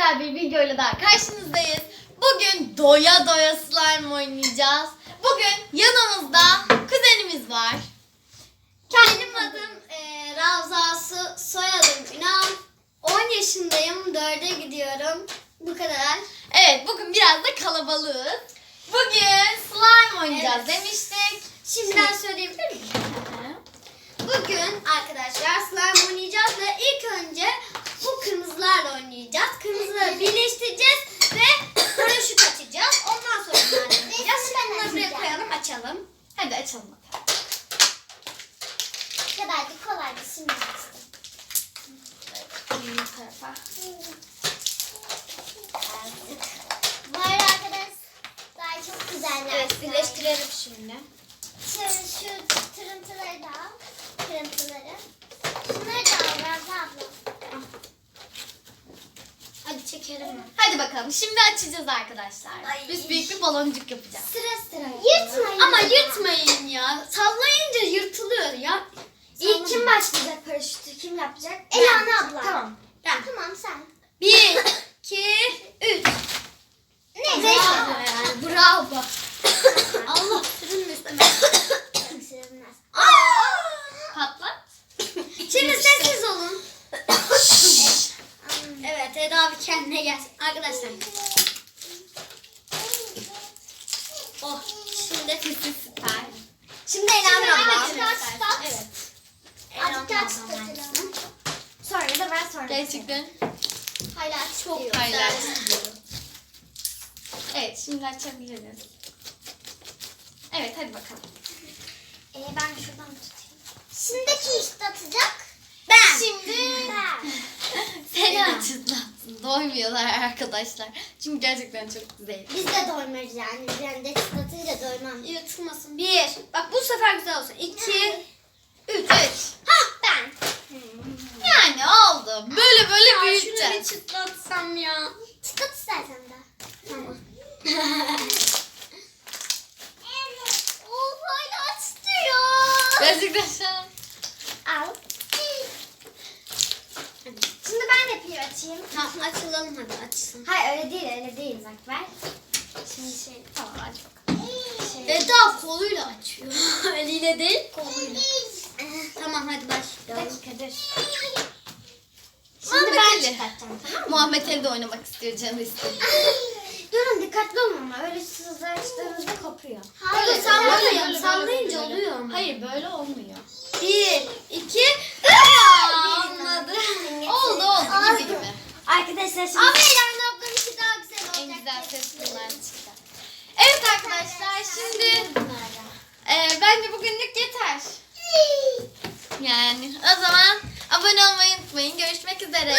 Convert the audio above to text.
güzel bir videoyla daha karşınızdayız. Bugün doya doya slime oynayacağız. Bugün yanımızda kuzenimiz var. Benim adım e, Ravza Su, soyadım Ünal. 10 yaşındayım, 4'e gidiyorum. Bu kadar. Evet bugün biraz da kalabalığız. Bugün slime oynayacağız Evet. demiştik. Şimdiden söyleyebilir miyim? Bugün arkadaşlar slime oynayacağız ve ilk önce bu kırmızılarla oynayacağız. Kırmızıları birleştireceğiz ve paraşüt açacağız. Ondan sonra bunları oynayacağız. Şimdi bunları buraya koyalım, açalım. Hadi açalım bakalım. Kolaydı, kolaydı. Şimdi açtım. Bu tarafa. Arkadaşlar çok güzeller. Evet birleştirelim şimdi. Şöyle şu tırıntıları da al. Kırıntıları. Şunları da al Ravza abla. Hadi çekelim. Hadi bakalım şimdi açacağız arkadaşlar. Ay. Biz büyük bir baloncuk yapacağız. Sıra sıra. Yırtmayın. Ama yırtmayın ya. Sallayınca yırtılıyor ya. İlk kim başlayacak paraşütü? Kim yapacak? Elana abla. Tamam. Ben. Tamam sen. Bir, iki, üç. Ne? Bravo yani bravo. Allah sürünme üstüme. Sürünmez. Patlat. Şimdi sessiz olun. evet Eda abi kendine gelsin. Arkadaşlar. Oh şimdi süper. Şimdi Ela abla. evet. Azıcık aç tutalım. Sonra da ben sonra. Gerçekten Hala çok çok paylaş. Evet şimdi açabiliriz. Evet hadi bakalım. Ee, ben şuradan tutayım. Şimdi kim işte atacak? Ben. Şimdi Ben. Doymuyorlar arkadaşlar. Çünkü gerçekten çok güzel. Biz de doymuyoruz yani. Ben de çıtlatınca doymam. Yırtılmasın. Bir. Bak bu sefer güzel olsun. İki. Üç. Üç. Hah ben. Yani oldu. Böyle böyle Ya şunu bir büyüteceğiz. çıtlatsam ya. Çıtlat istersen de. Tamam. Oo hala tutuyor. Gerçekten şu an. Al. Şimdi ben de pil açayım. Tamam açılalım hadi açsın. Hayır öyle değil öyle değil bak ver. Şimdi şey. Tamam aç bakalım. şey. Eda koluyla açıyor. Eliyle değil koluyla. tamam hadi başlayalım. dakika dur. Şimdi ben çıkartacağım tamam mı? Muhammed Ali de oynamak istiyor canı istedi. Durun dikkatli olun ama öyle hızlı açtığınızda kopuyor. Hayır Böyle, sallayın. Sallayınca oluyor ama. Hayır böyle olmuyor. Bir, iki. Anladım. Oldu oldu gibi gibi. Arkadaşlar şimdi Ama Ela ablanınki daha güzel olacak. En güzel ses bunlar çıktı. Evet arkadaşlar şimdi e, bence bugünlük yeter. Yani o zaman abone olmayı unutmayın. Görüşmek üzere.